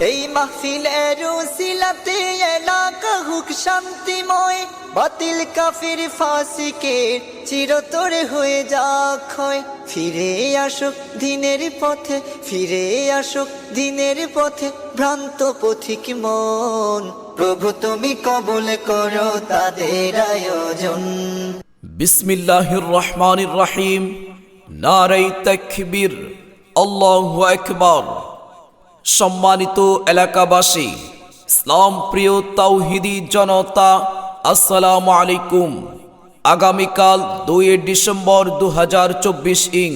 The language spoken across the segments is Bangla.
এই মাহফিলের উসিলাতে এলাকা হুক শান্তিময়। বাতিল কাফির ফাসিকে চিরতরে হয়ে যাক হয়। ফিরে আসুক দিনের পথে, ফিরে আসুক দিনের পথে ভ্রান্ত পথিক মন। প্রভু তুমি কবুল করো তাদের আয়োজন। বিসমিল্লাহির রহমানির রহিম। নারাই তাকবীর। আল্লাহু আকবার। সম্মানিত এলাকাবাসী, ইসলাম প্রিয় তাওহিদি জনতা, আসসালামু আলাইকুম। আগামীকাল দুই ডিসেম্বর দু হাজার চব্বিশ ইং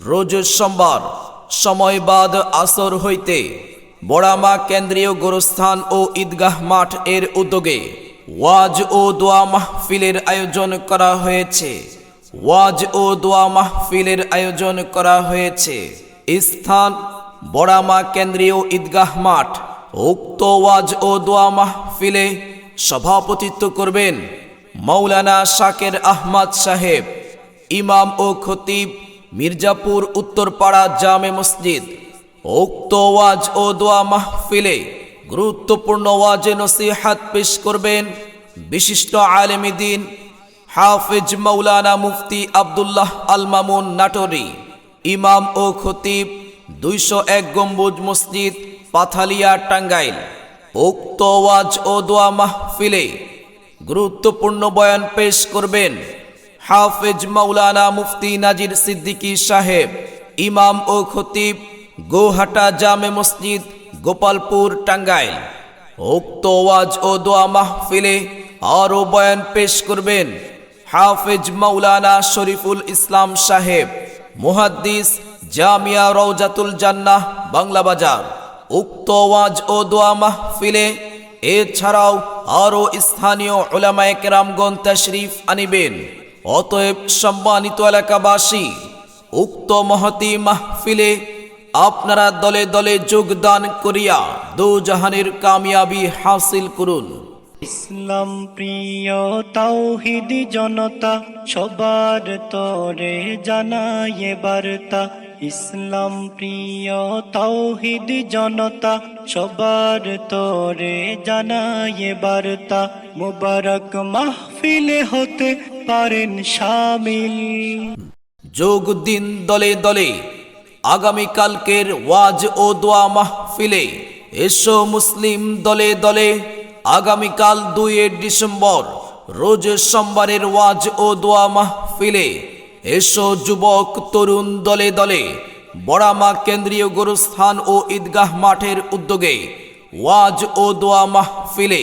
রোজ সোমবার, সময় বাদ আসর হইতে বড়ামা কেন্দ্রীয় গোরস্থান ও ঈদগাহ মাঠ এর উদ্যোগে ওয়াজ ও দোয়া মাহফিলের আয়োজন করা হয়েছে। ওয়াজ ও দোয়া মাহফিলের আয়োজন করা হয়েছে। স্থান বড়ামা কেন্দ্রীয় ঈদগাহ মাঠ, উক্ত ওয়াজ ও দোয়া মাহফিলে সভাপতিত্ব করবেন মৌলানা শাকের আহমদ সাহেব, ইমাম ও খতিব মির্জাপুর উত্তরপাড়া জামে মসজিদ। উক্ত ওয়াজ ও দোয়া মাহফিলে গুরুত্বপূর্ণ ওয়াজে নসিহাত পেশ করবেন বিশিষ্ট আলেমী দিন হাফিজ মৌলানা মুফতি আবদুল্লাহ আল মামুন নাটরি, ইমাম ও খতিব দুইশো এক গম্বুজ মসজিদ, পাথালিয়া, টাঙ্গাইল। উক্ত ওয়াজ ও দোয়া মাহফিলে গুরুত্বপূর্ণ বয়ান পেশ করবেন হাফেজ মাওলানা মুফতি নাজির সিদ্দিকী সাহেব, ইমাম ও খতিব, গোহাটা জামে মসজিদ, গোপালপুর, টাঙ্গাইল। উক্ত ওয়াজ ও দোয়া মাহফিলে আরও বয়ান পেশ করবেন হাফেজ মাওলানা শরীফুল ইসলাম সাহেব, মুহাদ্দিস জামিয়া রওজাতুল জান্নাহ, বাংলা বাজার। উক্ত ওয়াজ ও দোয়া মাহফিলে এছাড়াও আরও স্থানীয় ওলামায়ে কেরামগণ তশরিফ আনিবেন। অতএব সম্মানিত এলাকাবাসী, উক্ত মহতি মাহফিলে আপনারা দলে দলে যোগদান করিয়া দু জাহানের কামিয়াবি হাসিল করুন। ইসলাম প্রিয় তাওহিদি জনতা, সবার তরে জানায় বার্তা। ইসলাম প্রিয় তাওহিদি জনতা, সবার তরে জানায় বার্তা, মুবারক মাহফিলে হতে পারেন শামিল যোগ দিন দলে দলে, আগামীকালকের ওয়াজ ও দোয়া মাহফিলে এসো মুসলিম দলে দলে, আগামীকাল দুই ডিসেম্বর, রোজ সোমবারের ওয়াজ ও দোয়া মাহফিলে এসো যুবক, তরুণ দলে দলে। বড়ামা কেন্দ্রীয় গুরুস্থান ও ঈদগাহ মাঠের উদ্যোগে ওয়াজ ও দোয়া মাহফিলে